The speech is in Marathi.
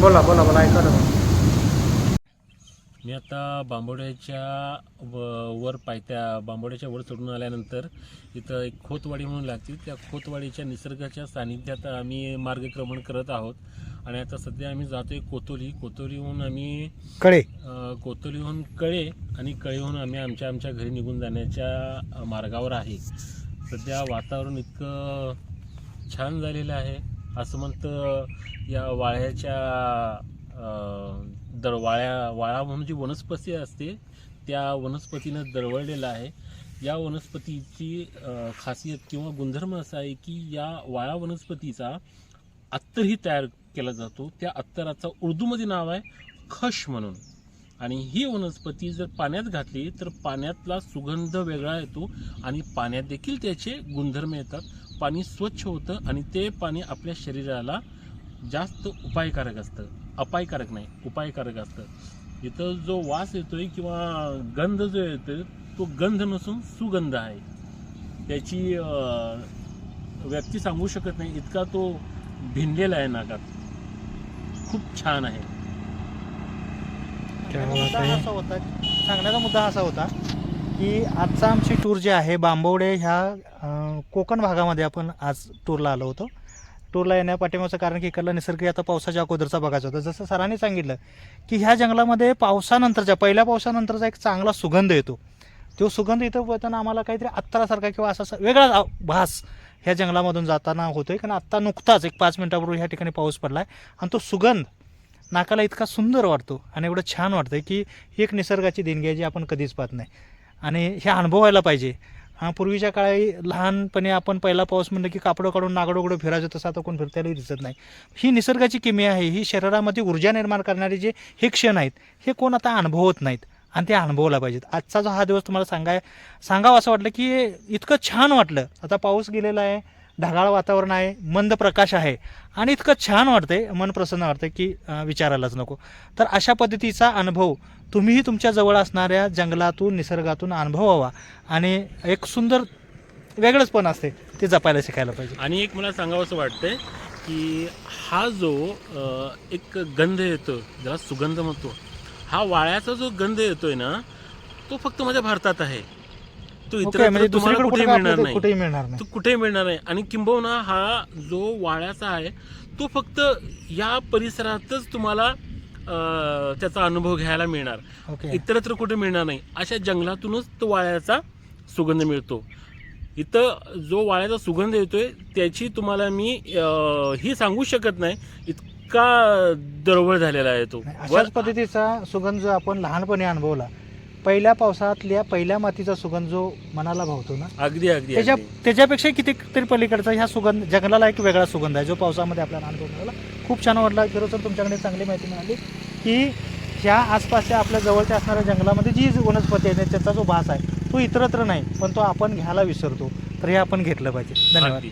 बोला बोला बोला ऐका ना. मी आता बांबोड्याच्या व वर पायथ्या बांबोड्याच्या वर चढून आल्यानंतर इथं एक खोतवाडी म्हणून लागते त्या खोतवाडीच्या निसर्गाच्या सानिध्यात आम्ही मार्गक्रमण करत आहोत. आणि आता सध्या आम्ही जातोय कोतोली. कोतोलीहून आम्ही कळे. कोतोलीहून कळे आणि कळेहून आम्ही आमच्या आमच्या घरी निघून जाण्याच्या मार्गावर आहे. सध्या वातावरण इतकं छान झालेलं आहे. असं म्हणतं या वाळ्याच्या दर वाळ्या वाळा म्हणून जी वनस्पती असते त्या वनस्पतीनं दरवळलेलं आहे. या वनस्पतीची खासियत किंवा गुणधर्म असा आहे की या वाळा वनस्पतीचा अत्तरही तयार केला जातो. त्या अत्तराचा उर्दूमध्ये नाव आहे खश म्हणून. आणि ही वनस्पती जर पाण्यात घातली तर पाण्यातला सुगंध वेगळा येतो आणि पाण्यात देखील त्याचे गुणधर्म येतात. पाणी स्वच्छ होतं आणि ते पाणी आपल्या शरीराला जास्त उपायकारक असतं. अपायकारक नाही उपायकारक असतं. इथं जो वास येतोय किंवा गंध जो येतोय तो गंध नसून सुगंध आहे. त्याची व्यक्ती सांगू शकत नाही इतका तो भिनलेला आहे नाकात. खूप छान आहे. मुद्दा असा होता सांगण्याचा मुद्दा असा होता की आजचा आमची टूर जी आहे बांबवडे ह्या कोकण भागामध्ये आपण आज टूरला आलो होतो. टूरला येण्या पाठिंबाचं कारण की इकडला निसर्ग आता पावसाच्या अगोदरचा बघायचा होता. जसं सरांनी सांगितलं की ह्या जंगलामध्ये पावसानंतरच्या पहिल्या पावसानंतरचा एक चांगला सुगंध येतो. तो सुगंध इथं येताना आम्हाला काहीतरी अत्तरासारखा किंवा असा वेगळा भास ह्या जंगलामधून जाताना होतोय. कारण आत्ता नुकताच एक पाच मिनिटापूर्वी ह्या ठिकाणी पाऊस पडला आहे आणि तो सुगंध नाकाला इतका सुंदर वाटतो आणि एवढं छान वाटतं की ही एक निसर्गाची देणगी आहे जी आपण कधीच पाहत नाही. आणि हे अनुभवायला पाहिजे. हा पूर्वीच्या काळी लहानपणी आपण पहिला पाऊस म्हणलं की कापडं काढून नागडं उघडं फिरायचं तसं आता कोण फिरतायलाही दिसत नाही. ही निसर्गाची किमी आहे. ही शरीरामध्ये ऊर्जा निर्माण करणारे जे हे क्षण आहेत हे कोण आता अनुभवत नाहीत. आणि ते अनुभवला पाहिजेत. आजचा जो हा दिवस तुम्हाला सांगाय सांगावं असं वाटलं की इतकं छान वाटलं. आता पाऊस गेलेला आहे. ढगाळ वातावरण आहे मंद प्रकाश आहे आणि इतकं छान वाटतंय मन प्रसन्न वाटतं की विचारायलाच नको. तर अशा पद्धतीचा अनुभव तुम्हीही तुमच्या जवळ असणाऱ्या जंगलातून निसर्गातून अनुभवावा आणि एक सुंदर वेगळंच पण असते ते जपायला शिकायला पाहिजे. आणि एक मला सांगावं असं वाटतंय की हा जो एक गंध येतो ज्याला सुगंध म्हणतो हा वाळ्याचा जो गंध येतोय ना तो फक्त माझ्या भारतात आहे. तो इतर म्हणजे तुम्हाला दुसरीकडे कुठेही कुठे मिळणार नाही. कुठेही मिळणार नाही. तो कुठेही मिळणार नाही. आणि किंबहुना हा जो वाळ्याचा आहे तो फक्त या परिसरातच तुम्हाला अ, त्याचा अनुभव घ्यायला मिळणार. ओके इतरत्र कुठे मिळणार नाही. अशा जंगलातूनच तो वाळ्याचा सुगंध मिळतो. इथं जो वाळ्याचा सुगंध येतोय त्याची तुम्हाला मी अं, ही सांगू शकत नाही. इतका दरवळ झालेला आहे तो. नाही, वर- अशाच पद्धतीचा सुगंध जो आपण लहानपणी अनुभवला. पहिल्या पावसातल्या पहिल्या मातीचा सुगंध जो मनाला भावतो ना अगदी अगदी त्याच्या अगदी. त्याच्यापेक्षा कितीतरी पलीकडचा ह्या सुगंध जंगलाला एक वेगळा सुगंध आहे जो पावसामध्ये आपल्याला अनुभव मिळाला. खूप छान वाटला खरंच तुमच्याकडे चांगली माहिती मिळाली की ह्या आसपासच्या आपल्या जवळच्या असणाऱ्या जंगलामध्ये जी वनस्पती आहे त्याचा जो भास आहे तो इतरत्र नाही पण तो आपण घ्यायला विसरतो. तर हे आपण घेतलं पाहिजे. धन्यवाद. अगदी.